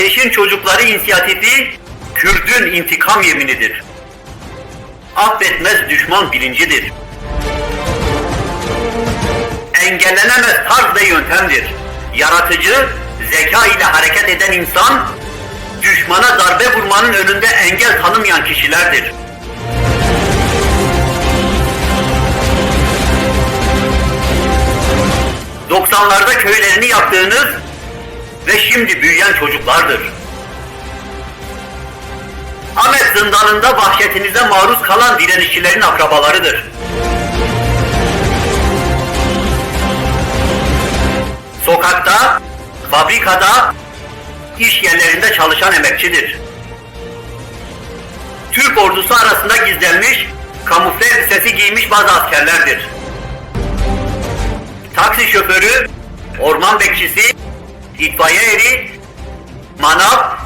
Ateşin Çocukları inisiyatifi Kürdün intikam yeminidir. Affetmez düşman bilincidir. Engellenemez tarz ve yöntemdir. Yaratıcı, zeka ile hareket eden insan, düşmana darbe vurmanın önünde engel tanımayan kişilerdir. ...90'larda köylerini yaptığınız ve şimdi büyüyen çocuklardır. Ahmet zindanında vahşetinize maruz kalan direnişçilerin akrabalarıdır. Sokakta, fabrikada, iş yerlerinde çalışan emekçidir. Türk ordusu arasında gizlenmiş, kamufle elbisesi giymiş bazı askerlerdir. Taksi şoförü, orman bekçisi, itfaiye eri, manav,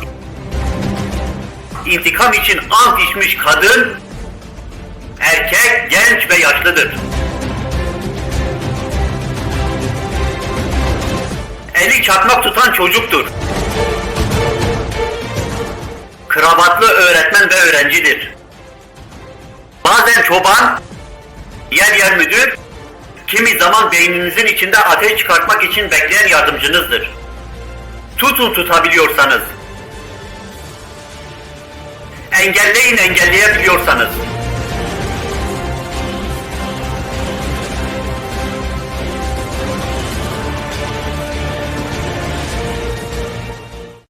intikam için ant içmiş kadın, erkek, genç ve yaşlıdır. Eli çakmak tutan çocuktur. Kravatlı öğretmen ve öğrencidir. Bazen çoban, yer yer müdür, kimi zaman beyninizin içinde ateş çıkartmak için bekleyen yardımcınızdır. Tutun tutabiliyorsanız. Engelleyin engelleyebiliyorsanız.